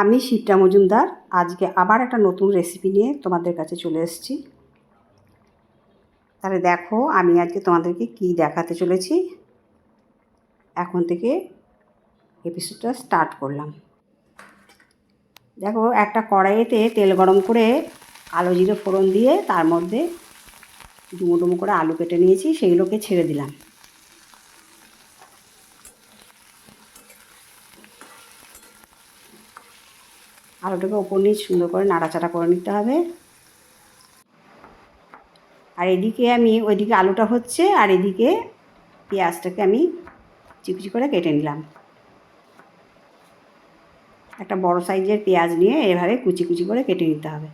আমি শিবটা মজুমদার। আজকে আবার একটা নতুন রেসিপি নিয়ে তোমাদের কাছে চলে এসেছি। তাহলে দেখো, আমি আজকে তোমাদেরকে কি দেখাতে চলেছি। এখন থেকে এপিসোডটা স্টার্ট করলাম। দেখো, একটা কড়াইয়েতে তেল গরম করে আলো জিরে ফোড়ন দিয়ে তার মধ্যে ডুমো ডুমো করে আলু কেটে নিয়েছি সেইগুলোকে ছেড়ে দিলাম। আলুটাকে ওপর নিয়ে সুন্দর করে নাড়াচাড়া করে নিতে হবে। আর এদিকে আমি, ওইদিকে আলুটা হচ্ছে, আর এদিকে পেঁয়াজটাকে আমি চিকুচি করে কেটে নিলাম। একটা বড় সাইজের পেঁয়াজ নিয়ে এভাবে কুচি কুচি করে কেটে নিতে হবে।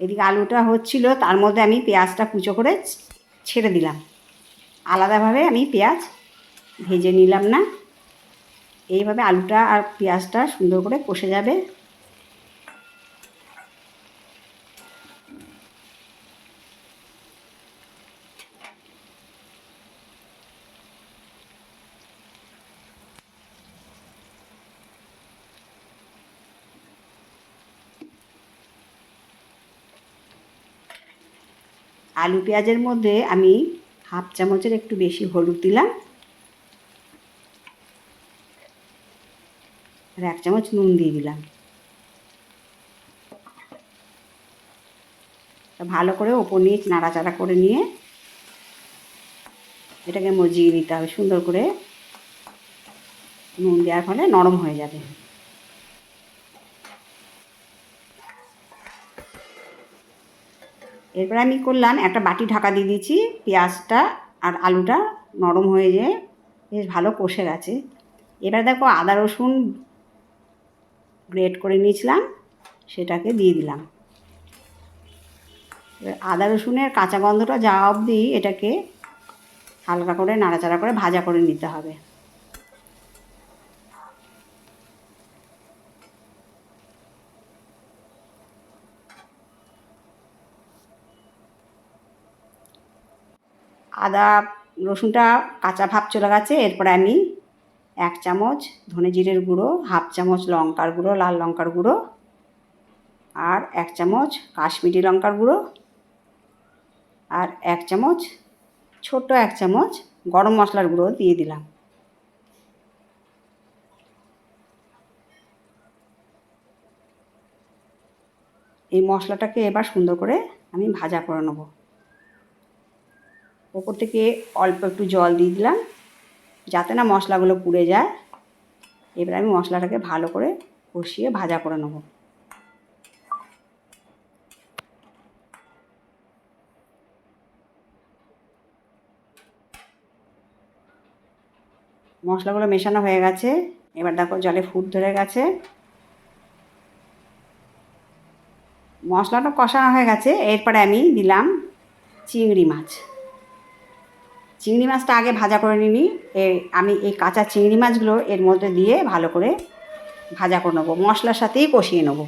এদিকে আলুটা হচ্ছিল, তার মধ্যে আমি পেঁয়াজটা কুচো করে ছেড়ে দিলাম। আলাদাভাবে আমি পেঁয়াজ ভেজে নিলাম না। এইভাবে আলুটা আর পেঁয়াজটা সুন্দর করে কষে যাবে। আলু পেঁয়াজের মধ্যে আমি হাফ চামচের একটু বেশি হলুদ দিলাম। আর এক চামচ নুন দিয়ে দিলাম। ভালো করে ওপর নিয়ে নাড়াচাড়া করে নিয়ে এটাকে মজিয়ে নিতে হবে, সুন্দর করে। নুন দেওয়ার ফলে নরম হয়ে যাবে। এরপরে আমি করলাম, একটা বাটি ঢাকা দিয়ে দিয়েছি, পেঁয়াজটা আর আলুটা নরম হয়ে যেয়ে বেশ ভালো কষে গেছে। এবার দেখো আদা রসুন গ্রেট করে নিয়েছিলাম, সেটাকে দিয়ে দিলাম। এবার আদা রসুনের কাঁচা গন্ধটা যাওয়া অবধি এটাকে হালকা করে নাড়াচাড়া করে ভাজা করে নিতে হবে। আদা, রসুনটা কাঁচা ভাব চলে গেছে, এরপরে আমি এক চামচ ধনে জিরের গুঁড়ো, হাফ চামচ লঙ্কার গুঁড়ো, লাল লঙ্কার গুঁড়ো, আর এক চামচ কাশ্মীরি লঙ্কার গুঁড়ো, আর এক চামচ, ছোট এক চামচ গরম মশলার গুঁড়ো দিয়ে দিলাম। এই মশলাটাকে এবার সুন্দর করে আমি ভাজা করে নেব। ওপর থেকে অল্প একটু জল দিয়ে দিলাম, যাতে না মশলাগুলো পুড়ে যায়। এবার আমি মশলাটাকে ভালো করে কষিয়ে ভাজা করে নেব। মশলাগুলো মেশানো হয়ে গেছে, এবার দেখো জলে ফুট ধরে গেছে। মশলাটা কষানো হয়ে গেছে, এরপরে আমি দিলাম চিংড়ি মাছ। চিংড়ি মাছটা আগে ভাজা করে নিই এই আমি এই কাঁচা চিংড়ি মাছগুলো এর মধ্যে দিয়ে ভালো করে ভাজা করে নেব। মশলার সাথেই কষিয়ে নেব।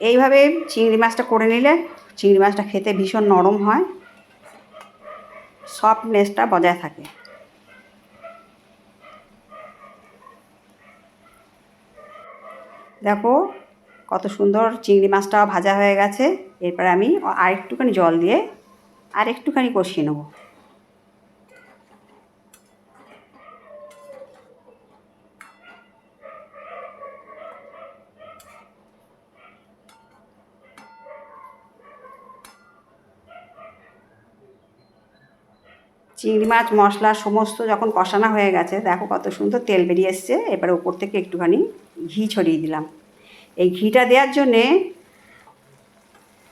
এইভাবে চিংড়ি মাছটা করে নিলে চিংড়ি মাছটা খেতে ভীষণ নরম হয়। সফটনেসটা বজায় থাকে। দেখো কত সুন্দর চিংড়ি মাছটাও ভাজা হয়ে গেছে। এরপরে আমি আর একটুখানি জল দিয়ে আর একটুখানি কষিয়ে নেব। চিংড়ি মাছ, মশলা, সমস্ত যখন কষানো হয়ে গেছে, দেখো কত সুন্দর তেল বেরিয়ে এসছে। এবারে উপর থেকে একটুখানি ঘি ছড়িয়ে দিলাম। এই ঘিটা দেওয়ার জন্যে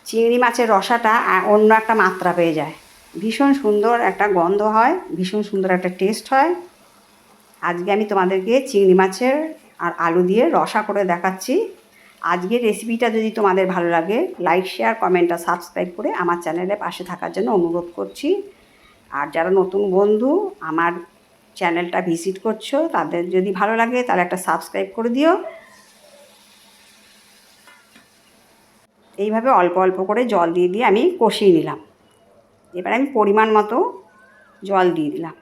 চিংড়ি মাছের রসাটা অন্য একটা মাত্রা পেয়ে যায়। ভীষণ সুন্দর একটা গন্ধ হয়, ভীষণ সুন্দর একটা টেস্ট হয়। আজকে আমি তোমাদেরকে চিংড়ি মাছের আর আলু দিয়ে রসা করে দেখাচ্ছি। আজকের রেসিপিটা যদি তোমাদের ভালো লাগে লাইক শেয়ার কমেন্ট আর সাবস্ক্রাইব করে আমার চ্যানেলে পাশে থাকার জন্য অনুরোধ করছি। আর যারা নতুন বন্ধু, আমার চ্যানেলটা ভিজিট করছ, তাদের যদি ভালো লাগে তাহলে একটা সাবস্ক্রাইব করে দিও। এইভাবে অল্প অল্প করে জল দিয়ে দিয়ে আমি কষিয়ে নিলাম। এবার আমি পরিমাণ মতো জল দিয়ে দিলাম।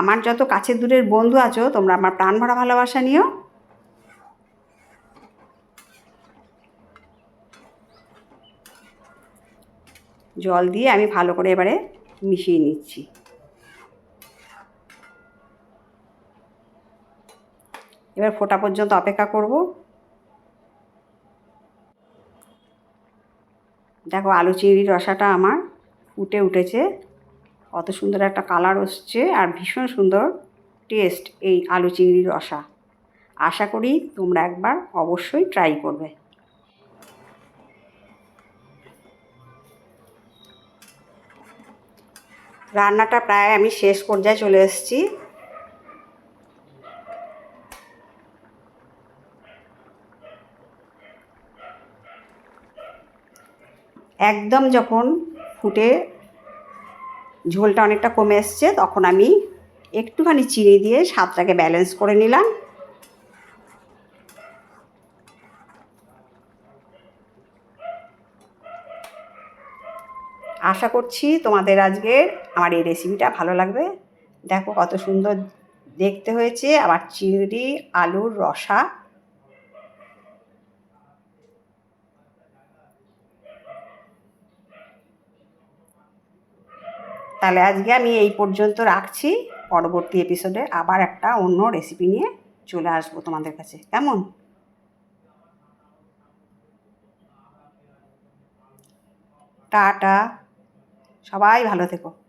আমার যত কাছের দূরের বন্ধু আছো, তোমরা আমার প্রাণ ভরা ভালোবাসা নিও। জল দিয়ে আমি ভালো করে এবারে মিশিয়ে নিচ্ছি। এবার ফোটা পর্যন্ত অপেক্ষা করব। দেখো আলু চিংড়ির রসাটা আমার ফুটে উঠেছে। কত সুন্দর একটা কালার আসছে আর ভীষণ সুন্দর টেস্ট এই আলু চিংড়ির রসা। আশা করি তোমরা একবার অবশ্যই ট্রাই করবে। রান্নাটা প্রায় আমি শেষ পর্যায়ে চলে এসেছি। একদম যখন ফুটে ঝোলটা অনেকটা কমে এসছে, তখন আমি একটুখানি চিনি দিয়ে স্বাদটাকে ব্যালেন্স করে নিলাম। আশা করছি তোমাদের আজকের আমার এই রেসিপিটা ভালো লাগবে। দেখো কত সুন্দর দেখতে হয়েছে। আবার চিংড়ি, আলুর রসা তাহলে আজকে আমি এই পর্যন্ত রাখছি। পরবর্তী এপিসোডে আবার একটা অন্য রেসিপি নিয়ে চলে আসব তোমাদের কাছে। কেমন? টাটা। সবাই ভালো থেকো।